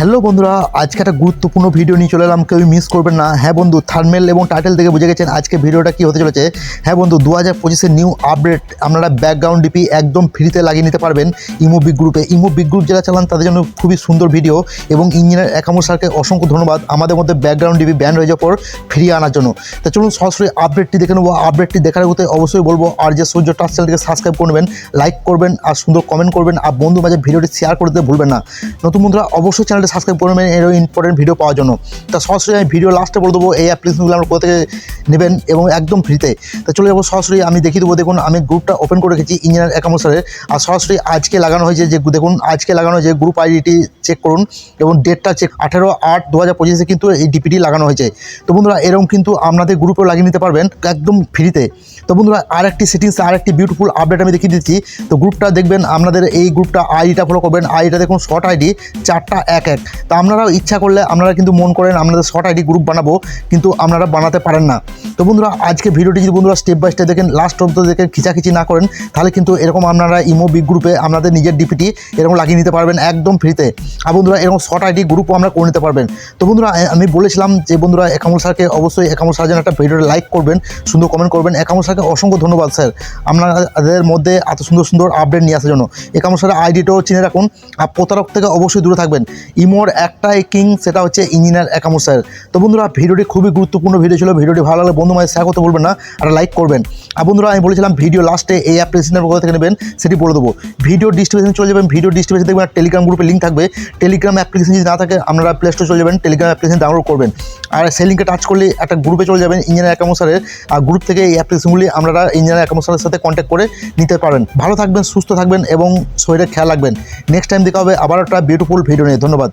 Hello বন্ধুরা, আজকে একটা গুরুত্বপূর্ণ ভিডিও নিয়ে চলে এলাম। কেউ মিস করবেন না। হ্যাঁ বন্ধু থার্মেল এবং টাইটেল থেকে বুঝে গেছেন আজকে ভিডিওটা কি হতে চলেছে। হ্যাঁ বন্ধু দু হাজার পঁচিশের নিউ আপডেট আপনারা ব্যাকগ্রাউন্ড ডিপি একদম ফ্রিতে লাগিয়ে নিতে পারবেন ইমো বিগ গ্রুপে ইমো বিগ গ্রুপ যারা চালান, তাদের জন্য খুবই সুন্দর ভিডিও এবং ইঞ্জিনিয়ার একামর স্যারকে অসংখ্য ধন্যবাদ। আমাদের মধ্যে ব্যাকগ্রাউন্ড ডিপি ব্যান্ড হয়ে যাওয়ার পর ফিরিয়ে আনার জন্য। তা চলুন সরাসরি আপডেটটি দেখে নেব। আপডেটটি দেখার হতে অবশ্যই বলব, আর যে সূর্য টাচ চ্যানেলটিকে সাবস্ক্রাইব করবেন লাইক করবেন, আর সুন্দর কমেন্ট করবেন, আর বন্ধু মাঝে ভিডিওটি শেয়ার করে দিতে ভুলবেন না। নতুন বন্ধুরা, অবশ্যই চ্যানেলটি সাবস্ক্রাইব করবেন এরকম ইম্পর্টেন্ট ভিডিও পাওয়ার জন্য। তা সরাসরি আমি ভিডিও লাস্টে বলে দেবো, এই অ্যাপ্লিকেশনগুলো আমরা কোথা থেকে নেবেন এবং একদম ফ্রিতে তা চলে যাব সরাসরি, আমি দেখিয়ে দেবো, দেখুন, আমি গ্রুপটা ওপেন করে রেখেছি ইঞ্জিনিয়ার একামোসারের আর সরাসরি আজকে লাগানো হয়েছে যে, দেখুন, আজকে লাগানো হয়েছে গ্রুপ আইডিটি চেক করুন এবং ডেটটা চেক আঠেরো আট দু হাজার পঁচিশে কিন্তু এই ডিপিটি লাগানো হয়েছে। তো বন্ধুরা, এরকম কিন্তু আপনাদের গ্রুপেও লাগিয়ে নিতে পারবেন, একদম ফ্রিতে তো বন্ধুরা আর একটি সেটিংস আর একটি বিউটিফুল আপডেট আমি দেখিয়ে দিচ্ছি। তো গ্রুপটা দেখবেন, আপনাদের এই গ্রুপটা আইডিটা ফলো করবেন। আইডিটা দেখুন শর্ট আইডি চারটা এক এক। তা আপনারাও ইচ্ছা করলে আপনারা কিন্তু মন করেন, আপনাদের শর্ট আইডি গ্রুপ বানাবো, কিন্তু আপনারা বানাতে পারেন না। তো বন্ধুরা, আজকে ভিডিওটি যদি বন্ধুরা স্টেপ বাই স্টেপ দেখেন লাস্ট অব্দ দেখে খিচাখিচি না করেন, তাহলে কিন্তু এরকম আপনারা ইমো বিগ গ্রুপে আপনাদের নিজের ডিপিটি এরকম লাগিয়ে নিতে পারবেন একদম ফ্রিতে আর বন্ধুরা, এরকম শর্ট আইডি গ্রুপও আমরা করে নিতে পারবেন। তো বন্ধুরা আমি বলেছিলাম যে বন্ধুরা, একামল স্যারকে অবশ্যই একামল স্যার যেন একটা ভিডিওটা লাইক করবেন, সুন্দর কমেন্ট করবেন। একামল স্যারকে অসংখ্য ধন্যবাদ, স্যার। আপনাদের মধ্যে এত সুন্দর সুন্দর আপডেট নিয়ে আসার জন্য। একামল স্যারের আইডিটাও চিনে রাখুন, আর প্রতারক থেকে অবশ্যই দূরে থাকবেন। ইমোর একটাই কিং সেটা হচ্ছে ইঞ্জিনিয়ার একামল স্যার। তো বন্ধুরা, ভিডিওটি খুবই গুরুত্বপূর্ণ ভিডিও ছিল। ভিডিওটি ভালো লাগলে বন্ধু মাঝে শেয়ার করতে বলবেন না, আর লাইক করবেন। আর বন্ধুরা, আমি বলেছিলাম ভিডিও লাস্টে এই অ্যাপ্লিকেশনের কোথা থেকে নেবেন সেটি বলে দেবো। ভিডিও ডিস্ট্রিবিউশন চলে যাবেন ভিডিও ডিস্ট্রিবিউশন দেখবেন আর টেলিগ্রাম গ্রুপে লিঙ্ক থাকবে। টেলিগ্রাম অ্যাপ্লিকেশন যদি না থাকে, আপনারা প্লে স্টোর চলে যাবেন টেলিগ্রাম অ্যাপ্লিকেশন ডাউনলোড করবেন। আর সেই লিঙ্কে টাচ করলে একটা গ্রুপে চলে যাবেন ইঞ্জিনিয়ার অ্যাকামোসারের আর গ্রুপ থেকে এই অ্যাপ্লিকেশনগুলি আপনারা ইঞ্জিনিয়ার অ্যাকামোসারের সাথে কন্ট্যাক্ট করে নিতে পারেন ভালো থাকবেন, সুস্থ থাকবেন এবং শরীরের খেয়াল রাখবেন। নেক্সট টাইম দেখা হবে আবার একটা বিউটিফুল ভিডিও নিয়ে। ধন্যবাদ।